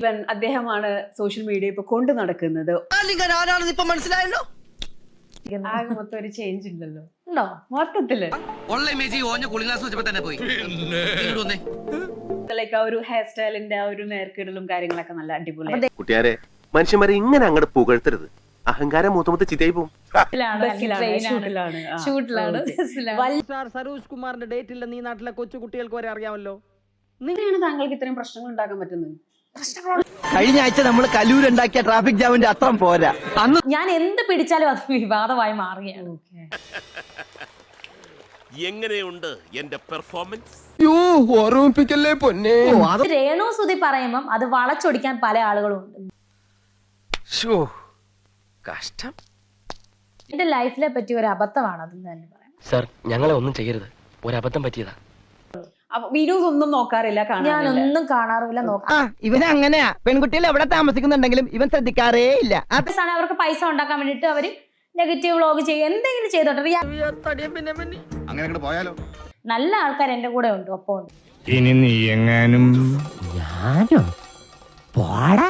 ഇവൻ അദ്ദേഹമാണ് social media ഇപ്പൊ കൊണ്ടു നടക്കുന്നത്. ഇപ്പൊ മനസ്സിലായല്ലോ? ആകെ മൊത്തം ഒരു ചേഞ്ച് ഉണ്ടല്ലോ ഉണ്ടോ? മൊത്തത്തിൽ. ഉള്ള ഇമേജ് ഈ ഓഞ്ഞ കൂളിംഗ് തന്നെ പോയി. ഇങ്ങോട്ട് വന്നേ. ലൈക്ക് ആ ഒരു ഹെയർ സ്റ്റൈലിന്റെ ആ ഒരു നേർക്കിടലും കാര്യങ്ങളൊക്കെ നല്ല അടിപൊളി കുട്ടിയാരെ മനുഷ്യന്മാരെ ഇങ്ങനെ അങ്ങോട്ട് പുകഴ്ത്തരുത്. അഹങ്കാരം മൂത്തമത്ത് ചിതയായി പോകും. ഷൂട്ടിലാണ്. ഷൂട്ടിലാണ് Okay. ബസ്സിലാണ്. സാർ സരോജ് കുമാറിന്റെ ഡേറ്റ് ഇല്ലെന്ന് ഈ നാട്ടിലെ കൊച്ചു കുട്ടികൾക്ക് വരെ അറിയാമല്ലോ. നിങ്ങളാണ് താങ്കൾക്ക് ഇത്രയും പ്രശ്നങ്ങൾ ഉണ്ടാക്കാൻ പറ്റുന്നത്? കഴിഞ്ഞ ആഴ്ച നമ്മൾ കലൂരുണ്ടാക്കിയ ട്രാഫിക് ജാമിന്റെ അത്രം പോരാ. അന്ന് ഞാൻ എന്ത് പിടിച്ചാലും അത് വിവാദമായി മാറുകയാണ്. എങ്ങനെയുണ്ട് എന്റെ പെർഫോമൻസ് ഓർമ്മിപ്പിക്കല്ലേ പൊന്നെ. രേണു സുതി പറയുമ്പം അത് വളച്ചൊടിക്കാൻ പല ആളുകളും ഉണ്ട് കഷ്ടം. എന്റെ ലൈഫിലെ പറ്റിയ ഒരു അബദ്ധമാണ് അതെന്ന് തന്നെ പറയാം. സർ ഞങ്ങളെ ഒന്നും ചെയ്യരുത്. ഒരബദ്ധം പറ്റിയതാണ് അപ്പൊ വീഡിയോസ് ഒന്നും നോക്കാറില്ല ഞാനൊന്നും കാണാറില്ല നോക്കാം ഇവൻ അങ്ങനെയാ. പെൺകുട്ടികൾ എവിടെ താമസിക്കുന്നുണ്ടെങ്കിലും ഇവൻ ശ്രദ്ധിക്കാറേ ഇല്ല. അവസാനം അവർക്ക് പൈസ ഉണ്ടാക്കാൻ വേണ്ടിട്ട് അവർ നെഗറ്റീവ് വ്ളോഗ് ചെയ്യും എന്തെങ്കിലും ചെയ്തോട്ടെ. അങ്ങനെ പോയാലോ? നല്ല ആൾക്കാർ എന്റെ കൂടെ ഉണ്ട് ഒപ്പം ഉണ്ട്. ഇനി നീ എങ്ങാനും ഞാനോ? പോടാ.